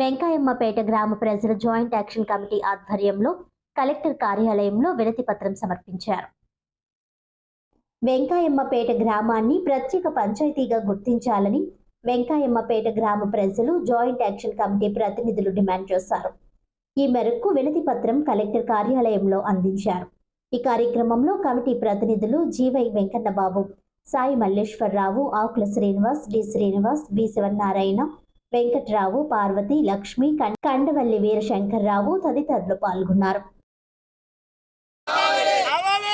వెంకాయమ్మపేట గ్రామ ప్రజల joint action committee ఆధ్వర్యంలో కలెక్టర్ కార్యాలయంలో వినతి పత్రం సమర్పించారు. వెంకాయమ్మపేట గ్రామాన్ని ప్రత్యేక పంచాయతీగా గుర్తించాలని వెంకాయమ్మపేట గ్రామ ప్రజలు జాయింట్ యాక్షన్ కమిటీ ప్రతినిధులు డిమాండ్ చేశారు. ఈ మేరకు వినతి పత్రం కలెక్టర్ కార్యాలయంలో అందించారు. ఈ కార్యక్రమంలో కమిటీ ప్రతినిధులు G Y Venkannababu Sai Malleswararao Akula Srinivas D Srinivas B Sivanarayana Venkatrao Parvathi Lakshmi Kandavalli Veerasankarrao తదితరులు పాల్గొన్నారు. కావాలి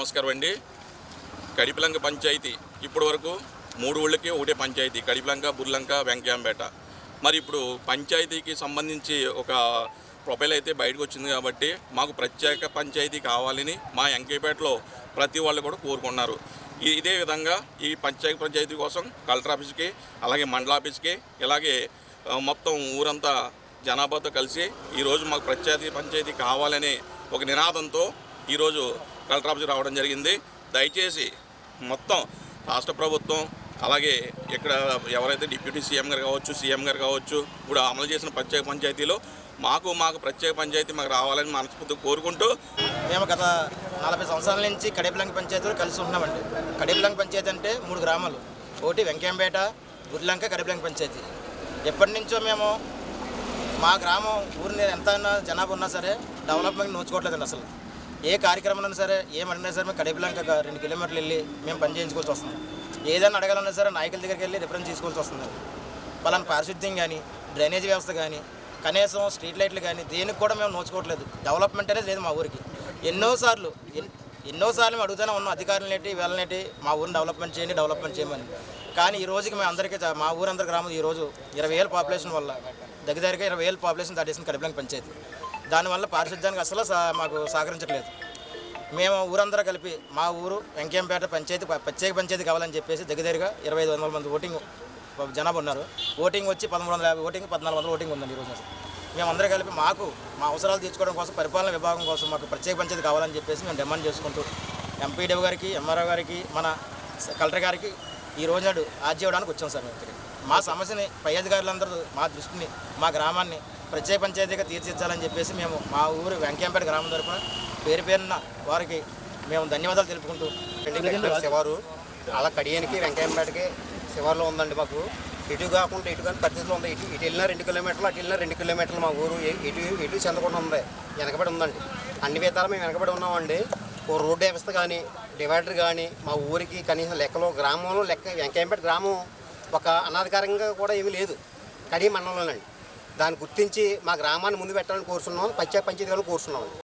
నమస్కారం అండి. కడిపిలంక పంచాయతీ ఇప్పటి వరకు మూడు ఊళ్ళకి ఒకటే పంచాయతీ కడిపిలంక బుర్లంక వెంకయ్యంపేట. మరి ఇప్పుడు పంచాయతీకి సంబంధించి ఒక ప్రొఫైల్ అయితే బయటకు వచ్చింది కాబట్టి మాకు ప్రత్యేక పంచాయతీ కావాలని మా వెంకయ్యపేటలో ప్రతి వాళ్ళు కూడా కోరుకున్నారు ఇదే విధంగా ఈ పంచాయతీ పంచాయతీ కోసం కలెక్టర్ ఆఫీస్కి అలాగే మండల ఆఫీస్కి ఇలాగే మొత్తం ఊరంతా జనాభాతో కలిసి ఈరోజు మాకు ప్రత్యేక పంచాయతీ కావాలనే ఒక నినాదంతో ఈరోజు కలెక్టర్ ఆఫీస్ రావడం జరిగింది. దయచేసి మొత్తం రాష్ట్ర ప్రభుత్వం అలాగే ఇక్కడ ఎవరైతే డిప్యూటీ సీఎం గారు కావచ్చు సీఎం గారు కావచ్చు ఇప్పుడు అమలు చేసిన ప్రత్యేక పంచాయతీలో మాకు మాకు ప్రత్యేక పంచాయతీ మాకు రావాలని మనస్ఫూర్తిగా కోరుకుంటూ మేము గత నలభై సంవత్సరాల నుంచి కడేపులంక పంచాయతీలో కలిసి ఉంటున్నామండి. కడేపులంక పంచాయతీ అంటే మూడు గ్రామాలు. ఒకటి వెంకయ్యంపేట గుర్లంక కడేపులంక పంచాయతీ. ఎప్పటి నుంచో మేము మా గ్రామం ఊరిని ఎంత జనాభా ఉన్నా సరే డెవలప్మెంట్ నోచుకోవట్లేదండి అసలు. ఏ కార్యక్రమం సరే ఏమన్నా సరే మేము కడేపులంక రెండు కిలోమీటర్లు వెళ్ళి మేము పని చేయించుకోవాల్సి వస్తుంది. ఏదైనా అడగాలన్నా సరే నాయకుల దగ్గరికి వెళ్ళి రిఫరెన్స్ తీసుకోవాల్సి వస్తుంది. పలానా పారిశుద్ధ్యం కానీ డ్రైనేజ్ వ్యవస్థ కానీ కనీసం స్ట్రీట్ లైట్లు కానీ దేనికి కూడా మేము నోచుకోవట్లేదు. డెవలప్మెంట్ అనేది లేదు మా ఊరికి. ఎన్నోసార్లు ఎన్- ఎన్నోసార్లు మేము అడుగుతూనే ఉన్నాం అధికారులు నేటి వీళ్ళనేటి మా ఊరిని డెవలప్మెంట్ చేయండి డెవలప్మెంట్ చేయమని. కానీ ఈ రోజుకి మేము అందరికీ మా ఊరందరి గ్రామం ఈ రోజు ఇరవై వేల పాపులేషన్ వల్ల దగ్గర దగ్గర ఇరవై వేల పాపులేషన్ దాటేసిన కడిపలంక పంచాయతీ. దానివల్ల పారిశుద్ధ్యానికి అసలు మాకు సహకరించట్లేదు. మేము ఊరందరూ కలిపి మా ఊరు వెంకయ్యంపేట పంచాయతీ ప్రత్యేక పంచాయతీ కావాలని చెప్పేసి దగ్గర దగ్గరగా ఇరవై ఐదు వందల మంది ఓటింగ్ జనాభా ఉన్నారు. ఓటింగ్ వచ్చి పదమూడు వందల యాభై ఓటింగ్ పద్నాలుగు వందల ఓటింగ్ ఉందండి ఈరోజు మేమందరం కలిపి మాకు మా అవసరాలు తీర్చుకోవడం కోసం పరిపాలన విభాగం కోసం మాకు ప్రత్యేక పంచాయతీ కావాలని చెప్పేసి మేము డిమాండ్ చేసుకుంటూ ఎంపీడీఓ గారికి ఎంఆర్ఓ గారికి మన కలెక్టర్ గారికి ఈ రోజు నాడు ఆర్జీ ఇవ్వడానికి వచ్చాం సార్ మేము మా సమస్యని పై అధికారులందరూ మా దృష్టిని మా గ్రామాన్ని ప్రత్యేక పంచాయతీగా తీర్చిదిద్దాలని చెప్పేసి మేము మా ఊరు వెంకయ్యంపేట గ్రామం తరఫున పేరు పేరున వారికి మేము ధన్యవాదాలు తెలుపుకుంటూ శివారు. అలా కడియానికి వెంకయ్యంపేటకి శివారులో ఉందండి మాకు. ఇటు కాకుండా ఇటు కానీ పరిస్థితిలో ఉంది. ఇటు ఇటు వెళ్ళిన రెండు కిలోమీటర్లు అటు వెళ్ళిన రెండు కిలోమీటర్లు మా ఊరు ఇటు ఇటు చెందకుండా ఉంది. వెనకబడి ఉందండి. అన్ని విధాలు మేము వెనకబడి ఉన్నామండి. ఓ రోడ్డు వ్యవస్థ కానీ డివైడర్ కానీ మా ఊరికి కనీసం లెక్కలో గ్రామంలో లెక్క వెంకయ్యంపేట గ్రామం ఒక అనాధికారంగా కూడా ఏమీ లేదు. కడి మండలంలోనండి దాన్ని గుర్తించి మా గ్రామాన్ని ముందు పెట్టాలని కోరుతున్నాం ప్రత్యేక పంచాయతీ కోరుతున్నాం